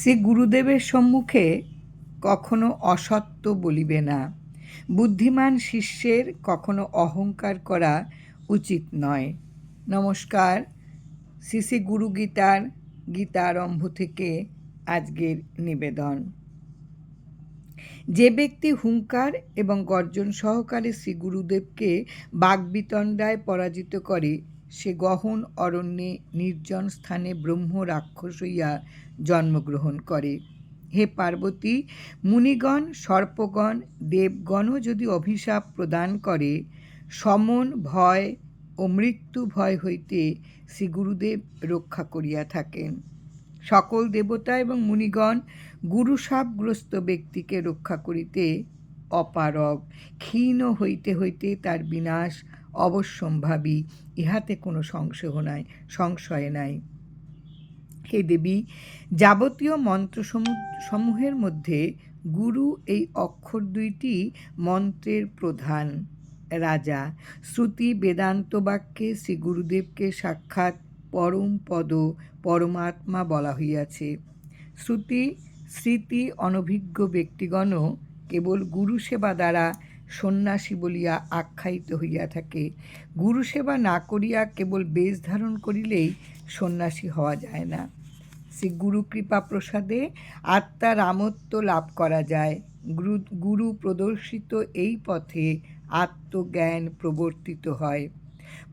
সে গুরুদেবের সম্মুখে কখনো অসত্য বলিবে না। বুদ্ধিমান শিষ্যের কখনো অহংকার করা উচিত নয়। নমস্কার। শ্রী গুরু গীতার গীতারম্ভ থেকে আজকের নিবেদন। যে ব্যক্তি হুঙ্কার এবং গর্জন সহকারে শ্রী গুরুদেবকে বাগবিতণ্ডায় পরাজিত করে সে গহন অরণ্যে নির্জন স্থানে ব্রহ্ম রাক্ষস হইয়া জন্মগ্রহণ করে। হে পার্বতী, মুনিগণ, সর্পগণ, দেবগণও যদি অভিশাপ প্রদান করে, সমন, ভয় ও মৃত্যু ভয় হইতে শ্রী গুরুদেব রক্ষা করিয়া থাকেন। সকল দেবতা এবং মুনিগণ গুরুসাপগ্রস্ত ব্যক্তিকে রক্ষা করিতে অপারগ, ক্ষীণ হইতে হইতে তার বিনাশ অবশ্যম্ভাবী। ইহাতে কোনো সংশয় নাই সংশয় নাই। হে দেবী, যাবতীয় মন্ত্র সমূহের মধ্যে গুরু এই অক্ষর দুইটি মন্ত্রের প্রধান। রাজা, শ্রুতি বেদান্ত বাক্যে শ্রী গুরুদেবকে সাক্ষাৎ পরম পদ, পরমাত্মা বলা হইয়াছে। শ্রুতি, স্মৃতি অনভিজ্ঞ ব্যক্তিগণও কেবল গুরু সেবা দ্বারা সন্ন্যাসী বলিয়া আখ্যায়িত হইয়া থাকে। গুরু সেবা না করিয়া কেবল বেশ ধারণ করিলেই সন্ন্যাসী হওয়া যায় না। শ্রী গুরু কৃপা প্রসাদে আত্মার আমত্ব লাভ করা যায়। গুরু গুরু প্রদর্শিত এই পথে আত্মজ্ঞান প্রবর্তিত হয়।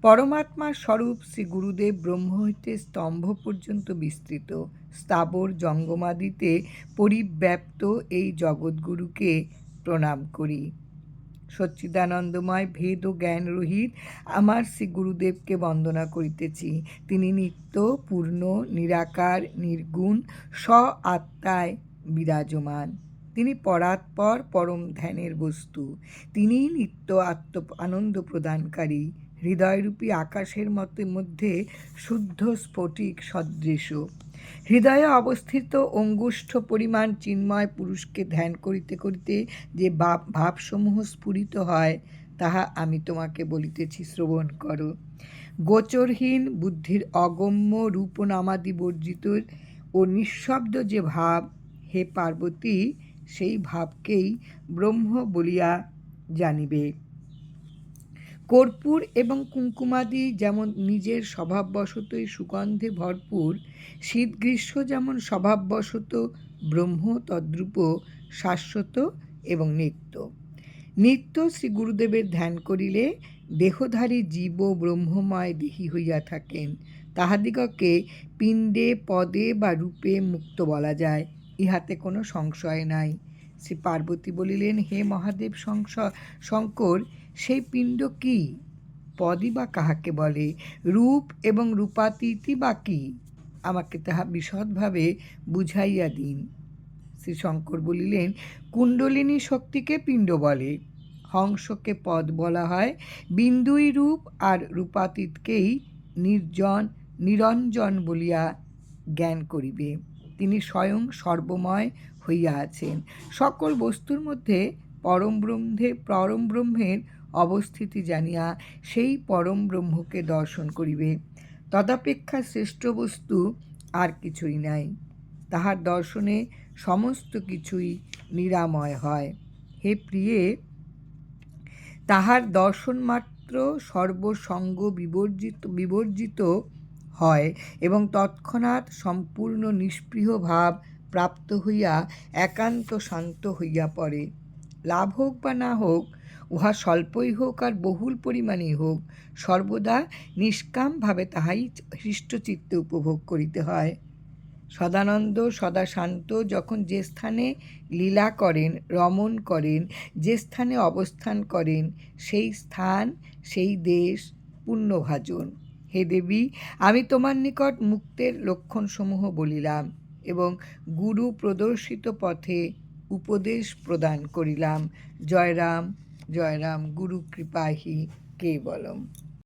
পরমাত্মার স্বরূপ শ্রী গুরুদেব ব্রহ্ম হইতে স্তম্ভ পর্যন্ত বিস্তৃত। স্থাবর জঙ্গমাদিতে পরিব্যাপ্ত এই জগৎগুরুকে প্রণাম করি। সচ্চিদানন্দময়, ভেদ ও জ্ঞান রহিত আমার শ্রী গুরুদেবকে বন্দনা করিতেছি। তিনি নিত্য, পূর্ণ, নিরাকার, নির্গুণ স আত্মায় বিরাজমান। তিনি পরাৎপর, পরম ধ্যানের বস্তু। তিনিই নিত্য আত্ম আনন্দ প্রদানকারী। হৃদয়রূপী আকাশের মতো মধ্যে শুদ্ধ স্ফটিক সদৃশ। হৃদয়ে অবস্থিত অঙ্গুষ্ঠ পরিমাণ চিন্ময় পুরুষকে ধ্যান করিতে করিতে যে ভাব, ভাবসমূহ স্ফুরিত হয়, তাহা আমি তোমাকে বলিতেছি, শ্রবণ করো। গোচরহীন বুদ্ধির অগম্য রূপনামাদি বর্জিত ও নিঃশব্দ যে ভাব, হে পার্বতী, সেই ভাবকেই ব্রহ্ম বলিয়া জানিবে। কর্পূর এবং কুঙ্কুমাদি যেমন নিজের স্বভাববশতই সুগন্ধে ভরপুর শীত গ্রীষ্ম যেমন স্বভাববশত ব্রহ্ম, তদ্রূপ, শাশ্বত এবং নিত্য। নিত্য শ্রী গুরুদেবের ধ্যান করিলে দেহধারী জীব ব্রহ্মময় দেহী হইয়া থাকেন। তাহাদিগকে পিণ্ডে, পদে বা রূপে মুক্ত বলা যায়, ইহাতে কোনো সংশয় নাই। শ্রী পার্বতী বলিলেন, হে মহাদেব শঙ্কর সেই পিণ্ড কি? পদই বা কাহাকে বলে? রূপ এবং রূপাতীতি বা কি? আমাকে তাহা বিশদভাবে বুঝাইয়া দিন। শ্রী শঙ্কর বলিলেন, কুণ্ডলিনী শক্তিকে পিণ্ড বলে। হংসকে পদ বলা হয়। বিন্দুই রূপ আর রূপাতীতকেই নির্জন, নিরঞ্জন বলিয়া জ্ঞান করিবে। তিনি স্বয়ং সর্বময় হইয়া আছেন। সকল বস্তুর মধ্যে পরম ব্রহ্মে, পরম ব্রহ্মের অবস্থিতি জানিয়া সেই পরম ব্রহ্মকে দর্শন করিবে। তদাপেক্ষা শ্রেষ্ঠ বস্তু আর কিছুই নাই। তাহার দর্শনে সমস্ত কিছুই নিরাময় হয়। হে প্রিয়ে, তাহার দর্শন মাত্র সর্বসঙ্গ বিবর্জিত বিবর্জিত হয় এবং তৎক্ষণাৎ সম্পূর্ণ নিষ্পৃহ ভাব প্রাপ্ত হইয়া একান্ত শান্ত হইয়া পড়ে। লাভ হোক বা না হোক উহা স্বল্পই হোক আর বহুল পরিমাণেই হোক, সর্বদা নিষ্কামভাবে তাহাই হৃষ্টচিত্তে উপভোগ করিতে হয়। সদানন্দ সদা শান্ত যখন যে স্থানে লীলা করেন, রমণ করেন, যে স্থানে অবস্থান করেন, সেই স্থান, সেই দেশ পুণ্যভাজন। হে দেবী, আমি তোমার নিকট মুক্তের লক্ষণসমূহ বলিলাম এবং গুরু প্রদর্শিত পথে উপদেশ প্রদান করিলাম। জয়রাম জয়রাম গুরু কৃপাহি কেবলম